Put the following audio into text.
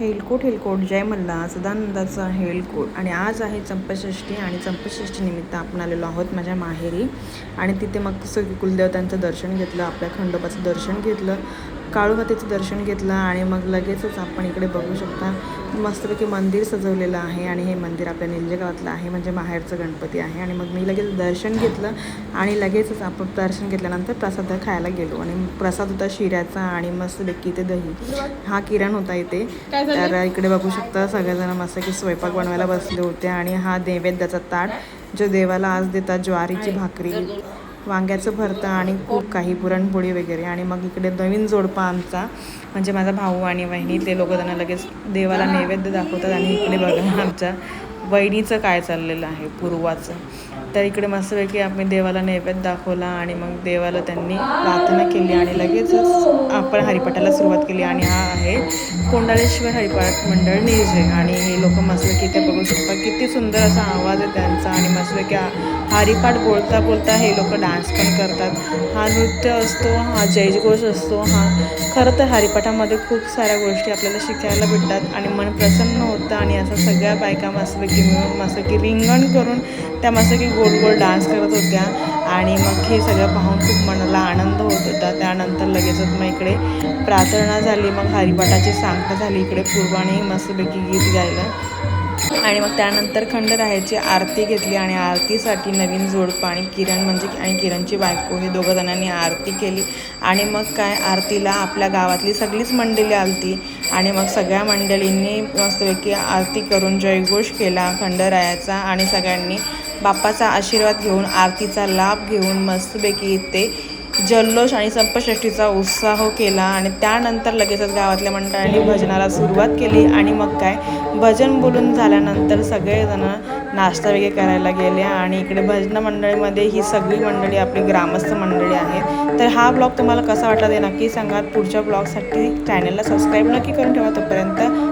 हेलकोट हेलकोट जय मल्ला सदानंदाचा हेलकोट. आणि आज आहे चंपषष्ठी आणि चंपषष्ठी निमित्त आपण आलेलो आहोत माझ्या माहेरी. आणि तिथे मग सगळी कुलदेवतांचं दर्शन घेतलं आपल्या खंडोबाचं दर्शन घेतलं. काळूमातेचं दर्शन घेतलं आणि मग लगेचच आपण इकडे बघू शकता मस्तपैकी मंदिर सजवलेलं आहे आणि हे मंदिर आपल्या निलजे गावातलं आहे म्हणजे माहेरचं गणपती आहे. आणि मग मी लगेच दर्शन घेतलं आणि लगेचच आपण दर्शन घेतल्यानंतर प्रसाद खायला गेलो. आणि प्रसाद होता शिऱ्याचा आणि मस्तपैकी ते दही. हा किरण होता इथे. तर इकडे बघू शकता सगळेजण मस्त की स्वयंपाक बनवायला बसले होते आणि हा नैवेद्याचा ताट जो देवाला आज देतात ज्वारीची भाकरी वांग्याचं भरतं आणि खूप काही पुरणपोळी वगैरे. आणि मग इकडे नवीन जोडपा आमचा म्हणजे माझा भाऊ आणि वहिनी ते लोक त्यांना लगेच देवाला नैवेद्य दाखवतात आणि इकडे बघा आमच्या वहिनीचं काय चाललेलं आहे पूर्वाचं. तर इकडे मस्तपैकी आम्ही देवाला नैवेद्य दाखवला आणि मग देवाला त्यांनी प्रार्थना केली आणि लगेचच आपण हरिपाठाला सुरुवात केली. आणि हा आहे कोंडाळेश्वर हरिपाठ मंडळ निर्जे आणि हे लोक मस्तपैकी इथे बघू शकतात किती सुंदर असा आवाज आहे त्यांचा. आणि मस्तपैकी आरीपाठ हरिपाठ बोलता बोलता हे लोक डान्स पण करतात. हा नृत्य असतो हा जयघोष असतो हा खरं तर हरिपाठामध्ये खूप साऱ्या गोष्टी आपल्याला शिकायला भेटतात आणि मन प्रसन्न होतं आणि असं सगळ्या बायका मस्तपैकी मिळून मस्त की रिंगण करून त्या मस्त की गोल गोल डान्स करत होत्या. आणि मग हे सगळं पाहून खूप मनाला आनंद होत होता. त्यानंतर लगेचच मग इकडे प्रार्थना झाली मग हरिपाठाची सांगता झाली इकडे पूर्वाने मस्तपैकी गीत गायलं. आणि मग त्यानंतर खंडरायाची आरती घेतली आणि आरतीसाठी नवीन जोडपं आणि किरण म्हणजे आणि किरणची बायको हे दोघं जणांनी आरती केली. आणि मग काय आरतीला आपल्या गावातली सगळीच मंडळी आलती. आणि मग सगळ्या मंडळींनी मस्तपैकी आरती करून जयघोष केला खंडरायाचा आणि सगळ्यांनी बाप्पाचा आशीर्वाद घेऊन आरतीचा लाभ घेऊन मस्तपैकी ते जल्लोष आणि संपषष्ठीचा उत्साह केला आणि त्यानंतर लगेचच गावातल्या मंडळांनी भजनाला सुरुवात केली. आणि मग काय? भजन बोलून झाल्यानंतर सगळेजण नाश्ता वगैरे करायला गेले आणि इकडे भजन मंडळीमध्ये ही सगळी मंडळी आपली ग्रामस्थ मंडळी आहे तर हा ब्लॉग तुम्हाला कसा वाटला ते नक्की सांगा. पुढच्या ब्लॉगसाठी चॅनलला सबस्क्राईब नक्की करून ठेवा तोपर्यंत.